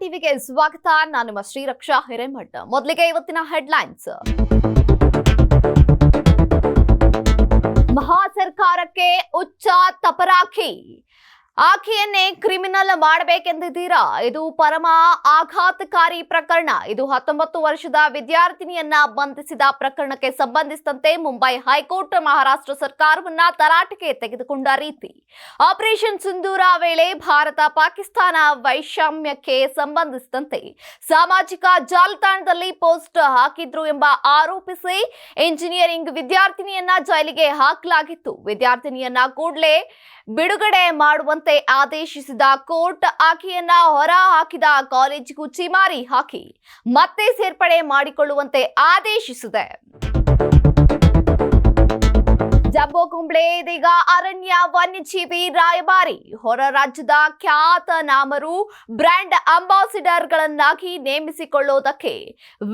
ಟಿವಿಗೆ ಸ್ವಾಗತ ನಾನು ನಿಮ್ಮ ಶ್ರೀರಕ್ಷಾ ಹಿರೇಮಠ್ ಮೊದಲಿಗೆ ಇವತ್ತಿನ ಹೆಡ್ಲೈನ್ಸ್ ಮಹಾ ಸರ್ಕಾರಕ್ಕೆ ಉಚ್ಚ ತಪರಾಖಿ ಆಕೆಯನ್ನೇ ಕ್ರಿಮಿನಲ್ ಮಾಡಬೇಕೆಂದಿದ್ದೀರಾ? ಇದು ಪರಮ ಆಘಾತಕಾರಿ ಪ್ರಕರಣ. ಇದು ಹತ್ತೊಂಬತ್ತು ವರ್ಷದ ವಿದ್ಯಾರ್ಥಿನಿಯನ್ನ ಬಂಧಿಸಿದ ಪ್ರಕರಣಕ್ಕೆ ಸಂಬಂಧಿಸಿದಂತೆ ಮುಂಬೈ ಹೈಕೋರ್ಟ್ ಮಹಾರಾಷ್ಟ್ರ ಸರ್ಕಾರವನ್ನ ತರಾಟೆಗೆ ತೆಗೆದುಕೊಂಡ ರೀತಿ. ಆಪರೇಷನ್ ಸಿಂಧೂರ ವೇಳೆ ಭಾರತ ಪಾಕಿಸ್ತಾನ ವೈಷಮ್ಯಕ್ಕೆ ಸಂಬಂಧಿಸಿದಂತೆ ಸಾಮಾಜಿಕ ಜಾಲತಾಣದಲ್ಲಿ ಪೋಸ್ಟ್ ಹಾಕಿದ್ರು ಎಂಬ ಆರೋಪಿಸಿ ಇಂಜಿನಿಯರಿಂಗ್ ವಿದ್ಯಾರ್ಥಿನಿಯನ್ನ ಜೈಲಿಗೆ ಹಾಕಲಾಗಿತ್ತು. ವಿದ್ಯಾರ್ಥಿನಿಯನ್ನ ಕೂಡಲೇ ಬಿಡುಗಡೆ ಮಾಡುವಂತೆ ಆದೇಶಿಸಿದ ಕೋರ್ಟ್ ಆಕೆಯನ್ನ ಹೊರ ಹಾಕಿದ ಕಾಲೇಜಿಗೂ ಚಿಮಾರಿ ಹಾಕಿ ಮತ್ತೆ ಸೇರ್ಪಡೆ ಮಾಡಿಕೊಳ್ಳುವಂತೆ ಆದೇಶಿಸಿದೆ. ಜಂಬೋ ಕುಂಬ್ಳೆ ಇದೀಗ ಅರಣ್ಯ ವನ್ಯಜೀವಿ ರಾಯಭಾರಿ. ಹೊರ ರಾಜ್ಯದ ಖ್ಯಾತನಾಮರು ಬ್ರ್ಯಾಂಡ್ ಅಂಬಾಸಿಡರ್ಗಳನ್ನಾಗಿ ನೇಮಿಸಿಕೊಳ್ಳುವುದಕ್ಕೆ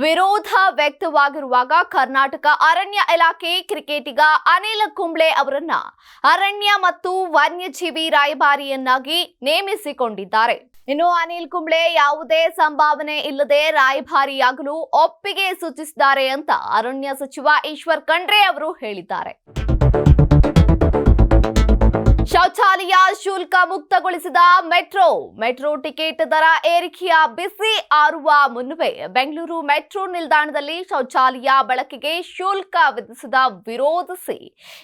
ವಿರೋಧ ವ್ಯಕ್ತವಾಗಿರುವಾಗ ಕರ್ನಾಟಕ ಅರಣ್ಯ ಇಲಾಖೆ ಕ್ರಿಕೆಟಿಗ ಅನಿಲ್ ಕುಂಬ್ಳೆ ಅವರನ್ನ ಅರಣ್ಯ ಮತ್ತು ವನ್ಯಜೀವಿ ರಾಯಭಾರಿಯನ್ನಾಗಿ ನೇಮಿಸಿಕೊಂಡಿದ್ದಾರೆ. ಇನ್ನು ಅನಿಲ್ ಕುಂಬ್ಳೆ ಯಾವುದೇ ಸಂಭಾವನೆ ಇಲ್ಲದೆ ರಾಯಭಾರಿಯಾಗಲು ಒಪ್ಪಿಗೆ ಸೂಚಿಸಿದ್ದಾರೆ ಅಂತ ಅರಣ್ಯ ಸಚಿವ ಈಶ್ವರ್ ಖಂಡ್ರೆ ಅವರು ಹೇಳಿದ್ದಾರೆ. ಶೌಚಾಲಯ ಶುಲ್ಕ ಮುಕ್ತಗೊಳಿಸಿದ ಮೆಟ್ರೋ. ಮೆಟ್ರೋ ಟಿಕೆಟ್ ದರ ಏರಿಕೆಯ ಬಿಸಿ ಆರುವ ಮುನ್ನವೇ. ಬೆಂಗಳೂರು ಮೆಟ್ರೋ ನಿಲ್ದಾಣದಲ್ಲಿ ಶೌಚಾಲಯ ಬಳಕೆಗೆ ಶುಲ್ಕ ವಿಧಿಸಿದ ವಿರೋಧಿಸಿ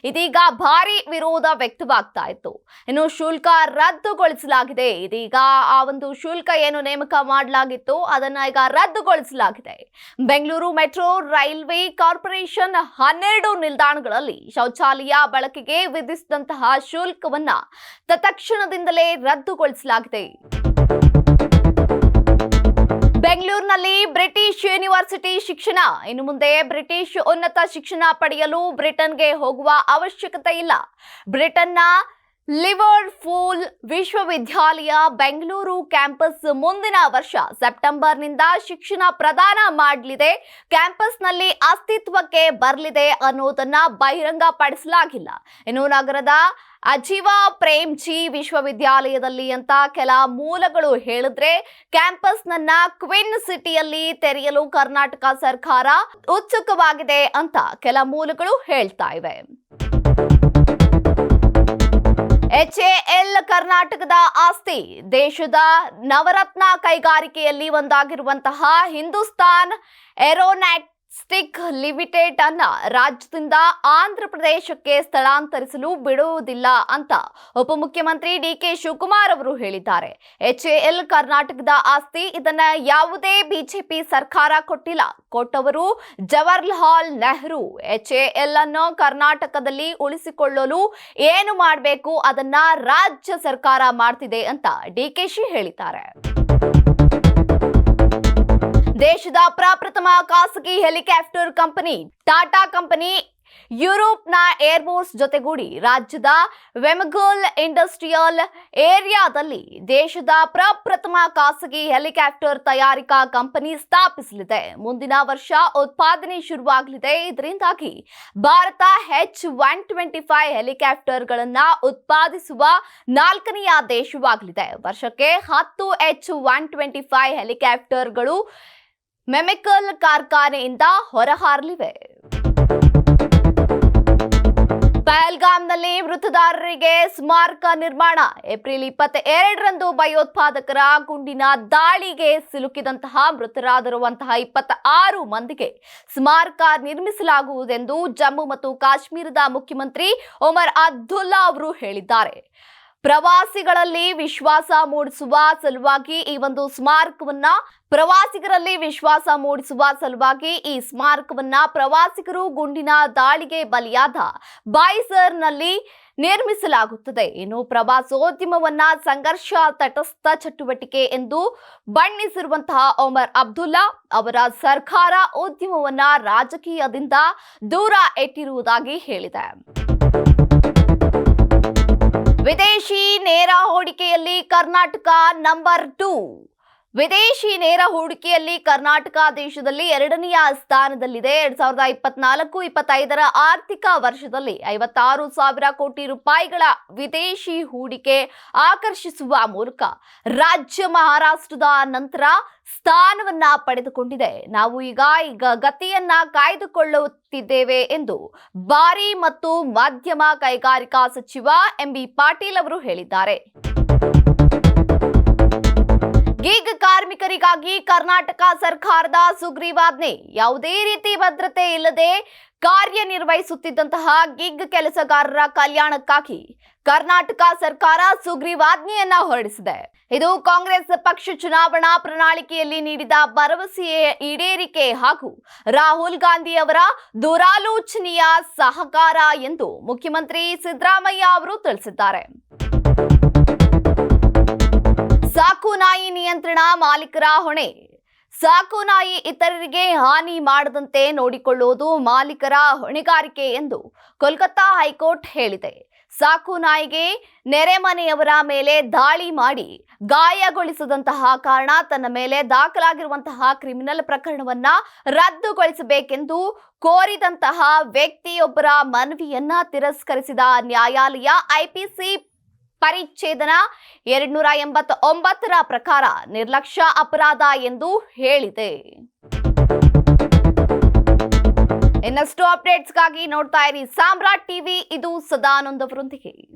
ಇದೀಗ ಭಾರಿ ವಿರೋಧ ವ್ಯಕ್ತವಾಗ್ತಾ ಇತ್ತು. ಇನ್ನು ಶುಲ್ಕ ರದ್ದುಗೊಳಿಸಲಾಗಿದೆ. ಇದೀಗ ಆ ಒಂದು ಶುಲ್ಕ ಏನು ನೇಮಕ ಮಾಡಲಾಗಿತ್ತು, ಅದನ್ನ ಈಗ ರದ್ದುಗೊಳಿಸಲಾಗಿದೆ. ಬೆಂಗಳೂರು ಮೆಟ್ರೋ ರೈಲ್ವೆ ಕಾರ್ಪೊರೇಷನ್ ಹನ್ನೆರಡು ನಿಲ್ದಾಣಗಳಲ್ಲಿ ಶೌಚಾಲಯ ಬಳಕೆಗೆ ವಿಧಿಸಿದಂತಹ ಶುಲ್ಕವನ್ನ ತತ್ಕ್ಷಣದಿಂದಲೇ ರದ್ದುಗೊಳಿಸಲಾಗಿದೆ. ಬೆಂಗಳೂರಿನಲ್ಲಿ ಬ್ರಿಟಿಷ್ ಯೂನಿವರ್ಸಿಟಿ ಶಿಕ್ಷಣ. ಇನ್ನು ಮುಂದೆ ಬ್ರಿಟಿಷ್ ಉನ್ನತ ಶಿಕ್ಷಣ ಪಡೆಯಲು ಬ್ರಿಟನ್ಗೆ ಹೋಗುವ ಅವಶ್ಯಕತೆ ಇಲ್ಲ. ಬ್ರಿಟನ್ನ ಲಿವರ್ಪೂಲ್ ವಿಶ್ವವಿದ್ಯಾಲಯ ಬೆಂಗಳೂರು ಕ್ಯಾಂಪಸ್ ಮುಂದಿನ ವರ್ಷ ಸೆಪ್ಟೆಂಬರ್ನಿಂದ ಶಿಕ್ಷಣ ಪ್ರದಾನ ಮಾಡಲಿದೆ. ಕ್ಯಾಂಪಸ್ನಲ್ಲಿ ಅಸ್ತಿತ್ವಕ್ಕೆ ಬರಲಿದೆ ಅನ್ನೋದನ್ನ ಬಹಿರಂಗಪಡಿಸಲಾಗಿಲ್ಲ. ಇನ್ನು ನಗರದ ಅಜೀವ ಪ್ರೇಮ್ಜಿ ವಿಶ್ವವಿದ್ಯಾಲಯದಲ್ಲಿ ಅಂತ ಕೆಲ ಮೂಲಗಳು ಹೇಳಿದ್ರೆ ಕ್ಯಾಂಪಸ್ನನ್ನ ಕ್ವಿನ್ ಸಿಟಿಯಲ್ಲಿ ತೆರೆಯಲು ಕರ್ನಾಟಕ ಸರ್ಕಾರ ಉತ್ಸುಕವಾಗಿದೆ ಅಂತ ಕೆಲ ಮೂಲಗಳು ಹೇಳ್ತಾ ಇವೆ. ಎಚ್ಎಎಲ್ ಕರ್ನಾಟಕದ ಆಸ್ತಿ ದೇಶದ ನವರತ್ನ ಕೈಗಾರಿಕೆಯಲ್ಲಿ ಒಂದಾಗಿರುವಂತಹ ಹಿಂದೂಸ್ತಾನ್ ಏರೋನಾಟಿಕ್ ಲಿಮಿಟೆಡ್ ಅನ್ನ ರಾಜ್ಯದಿಂದ ಆಂಧ್ರ ಪ್ರದೇಶಕ್ಕೆ ಸ್ಥಳಾಂತರಿಸಲು ಬಿಡುವುದಿಲ್ಲ ಅಂತ ಉಪಮುಖ್ಯಮಂತ್ರಿ ಡಿ ಕೆ ಶಿವಕುಮಾರ್ ಅವರು ಹೇಳಿದ್ದಾರೆ. ಎಚ್ ಎಲ್ ಕರ್ನಾಟಕದ ಆಸ್ತಿ, ಇದನ್ನ ಯಾವುದೇ ಬಿಜೆಪಿ ಸರ್ಕಾರ ಕೊಟ್ಟಿಲ್ಲ. ಕೊಟ್ಟವರು ಜವಾಹರ್ಲಾಲ್ ನೆಹರು. ಎಚ್ಎಎಲ್ ಅನ್ನು ಕರ್ನಾಟಕದಲ್ಲಿ ಉಳಿಸಿಕೊಳ್ಳಲು ಏನು ಮಾಡಬೇಕು, ಅದನ್ನ ರಾಜ್ಯ ಸರ್ಕಾರ ಮಾಡ್ತಿದೆ ಅಂತ ಡಿ ಕೆ ಶಿ ಹೇಳಿದ್ದಾರೆ. ದೇಶದ ಪ್ರಪ್ರಥಮ ಖಾಸಗಿ ಹೆಲಿಕಾಪ್ಟರ್ ಕಂಪನಿ ಟಾಟಾ ಕಂಪನಿ ಯುರೋಪ್ನ ಏರ್ಫೋರ್ಸ್ ಜೊತೆಗೂಡಿ ರಾಜ್ಯದ ವೆಮಗಲ್ ಇಂಡಸ್ಟ್ರಿಯಲ್ ಏರಿಯಾದಲ್ಲಿ ದೇಶದ ಪ್ರಪ್ರಥಮ ಖಾಸಗಿ ಹೆಲಿಕಾಪ್ಟರ್ ತಯಾರಿಕಾ ಕಂಪನಿ ಸ್ಥಾಪಿಸಲಿದೆ. ಮುಂದಿನ ವರ್ಷ ಉತ್ಪಾದನೆ ಶುರುವಾಗಲಿದೆ. ಇದರಿಂದಾಗಿ Bharat H one twenty five ಹೆಲಿಕಾಪ್ಟರ್ಗಳನ್ನ ಉತ್ಪಾದಿಸುವ ನಾಲ್ಕನೆಯ ದೇಶವಾಗಲಿದೆ. ವರ್ಷಕ್ಕೆ ಹತ್ತು ಎಚ್ ಒನ್ ಟ್ವೆಂಟಿ ಫೈವ್ ಹೆಲಿಕಾಪ್ಟರ್ಗಳು ಮೆಮಿಕಲ್ ಕಾರ್ಖಾನೆಯಿಂದ ಹೊರಹಾರಲಿವೆ. ಪಹಲ್ಗಾಮ್ನಲ್ಲಿ ಮೃತದಾರರಿಗೆ ಸ್ಮಾರಕ ನಿರ್ಮಾಣ. ಏಪ್ರಿಲ್ ಇಪ್ಪತ್ತ ಎರಡರಂದು ಭಯೋತ್ಪಾದಕರ ಗುಂಡಿನ ದಾಳಿಗೆ ಸಿಲುಕಿದಂತಹ ಮೃತರಾದಿರುವಂತಹ ಇಪ್ಪತ್ತ ಆರು ಮಂದಿಗೆ ಸ್ಮಾರಕ ನಿರ್ಮಿಸಲಾಗುವುದೆಂದು ಜಮ್ಮು ಮತ್ತು ಕಾಶ್ಮೀರದ ಮುಖ್ಯಮಂತ್ರಿ ಒಮರ್ ಅಬ್ದುಲ್ಲಾ ಅವರು ಹೇಳಿದ್ದಾರೆ. ಪ್ರವಾಸಿಗಳಲ್ಲಿ ವಿಶ್ವಾಸ ಮೂಡಿಸುವ ಸಲುವಾಗಿ ಈ ಒಂದು ಸ್ಮಾರಕವನ್ನ ಪ್ರವಾಸಿಗರಲ್ಲಿ ವಿಶ್ವಾಸ ಮೂಡಿಸುವ ಸಲುವಾಗಿ ಈ ಸ್ಮಾರಕವನ್ನ ಪ್ರವಾಸಿಗರು ಗುಂಡಿನ ದಾಳಿಗೆ ಬಲಿಯಾದ ಬಾಯ್ಸರ್ನಲ್ಲಿ ನಿರ್ಮಿಸಲಾಗುತ್ತದೆ. ಇನ್ನು ಪ್ರವಾಸೋದ್ಯಮವನ್ನ ಸಂಘರ್ಷ ತಟಸ್ಥ ಚಟುವಟಿಕೆ ಎಂದು ಬಣ್ಣಿಸಿರುವಂತಹ ಒಮರ್ ಅಬ್ದುಲ್ಲಾ ಅವರ ಸರ್ಕಾರ ಉದ್ಯಮವನ್ನ ರಾಜಕೀಯದಿಂದ ದೂರ ಇಟ್ಟಿರುವುದಾಗಿ ಹೇಳಿದೆ. ವಿದೇಶಿ ನೇರ ಹೂಡಿಕೆಯಲ್ಲಿ ಕರ್ನಾಟಕ ನಂಬರ್ ಟೂ ವಿದೇಶಿ ನೇರ ಹೂಡಿಕೆಯಲ್ಲಿ ಕರ್ನಾಟಕ ದೇಶದಲ್ಲಿ ಎರಡನೆಯ ಸ್ಥಾನದಲ್ಲಿದೆ. ಎರಡ್ ಸಾವಿರದ ಇಪ್ಪತ್ನಾಲ್ಕು, ಇಪ್ಪತ್ತೈದರ ಆರ್ಥಿಕ ವರ್ಷದಲ್ಲಿ ಐವತ್ತಾರು ಸಾವಿರ ಕೋಟಿ ರೂಪಾಯಿಗಳ ವಿದೇಶಿ ಹೂಡಿಕೆ ಆಕರ್ಷಿಸುವ ಮೂಲಕ ರಾಜ್ಯ ಮಹಾರಾಷ್ಟ್ರದ ನಂತರ ಸ್ಥಾನವನ್ನ ಪಡೆದುಕೊಂಡಿದೆ. ನಾವು ಈಗ ಈಗ ಗತಿಯನ್ನ ಕಾಯ್ದುಕೊಳ್ಳುತ್ತಿದ್ದೇವೆ ಎಂದು ಭಾರಿ ಮತ್ತು ಮಾಧ್ಯಮ ಕೈಗಾರಿಕಾ ಸಚಿವ ಎಂಬಿ ಪಾಟೀಲ್ ಅವರು ಹೇಳಿದ್ದಾರೆ. ಕಾರ್ಮಿಕರಿಗಾಗಿ ಕರ್ನಾಟಕ ಸರ್ಕಾರದ ಸುಗ್ರೀವಾಜ್ಞೆ. ಯಾವುದೇ ರೀತಿ ಭದ್ರತೆ ಇಲ್ಲದೆ ಕಾರ್ಯನಿರ್ವಹಿಸುತ್ತಿದ್ದಂತಹ ಗಿಗ್ ಕೆಲಸಗಾರರ ಕಲ್ಯಾಣಕ್ಕಾಗಿ ಕರ್ನಾಟಕ ಸರ್ಕಾರ ಸುಗ್ರೀವಾಜ್ಞೆಯನ್ನ ಹೊರಡಿಸಿದೆ. ಇದು ಕಾಂಗ್ರೆಸ್ ಪಕ್ಷ ಚುನಾವಣಾ ಪ್ರಣಾಳಿಕೆಯಲ್ಲಿ ನೀಡಿದ ಭರವಸೆಯ ಈಡೇರಿಕೆ ಹಾಗೂ ರಾಹುಲ್ ಗಾಂಧಿ ಅವರ ದುರಾಲೋಚನೆಯ ಸಹಕಾರ ಎಂದು ಮುಖ್ಯಮಂತ್ರಿ ಸಿದ್ದರಾಮಯ್ಯ ಅವರು ತಿಳಿಸಿದ್ದಾರೆ. ಸಾಕು ನಾಯಿ ನಿಯಂತ್ರಣ ಮಾಲೀಕರ ಹೊಣೆ. ಸಾಕು ನಾಯಿ ಇತರರಿಗೆ ಹಾನಿ ಮಾಡದಂತೆ ನೋಡಿಕೊಳ್ಳುವುದು ಮಾಲೀಕರ ಹೊಣೆಗಾರಿಕೆ ಎಂದು ಕೋಲ್ಕತ್ತಾ ಹೈಕೋರ್ಟ್ ಹೇಳಿದೆ. ಸಾಕು ನಾಯಿಗೆ ನೆರೆಮನೆಯವರ ಮೇಲೆ ದಾಳಿ ಮಾಡಿ ಗಾಯಗೊಳಿಸದಂತಹ ಕಾರಣ ತನ್ನ ಮೇಲೆ ದಾಖಲಾಗಿರುವಂತಹ ಕ್ರಿಮಿನಲ್ ಪ್ರಕರಣವನ್ನ ರದ್ದುಗೊಳಿಸಬೇಕೆಂದು ಕೋರಿದಂತಹ ವ್ಯಕ್ತಿಯೊಬ್ಬರ ಮನವಿಯನ್ನ ತಿರಸ್ಕರಿಸಿದ ನ್ಯಾಯಾಲಯ ಐಪಿಸಿ ಪರಿಚ್ಛೇದನ ಎರಡ್ನೂರ ಎಂಬತ್ತೊಂಬತ್ತರ ಪ್ರಕಾರ ನಿರ್ಲಕ್ಷ್ಯ ಅಪರಾಧ ಎಂದು ಹೇಳಿದೆ. ಇನ್ನಷ್ಟು ಅಪ್ಡೇಟ್ಸ್ಗಾಗಿ ನೋಡ್ತಾ ಇರಿ. ಸಾಮ್ರಾಟ್ ಟಿವಿ, ಇದು ಸದಾನಂದವರೊಂದಿಗೆ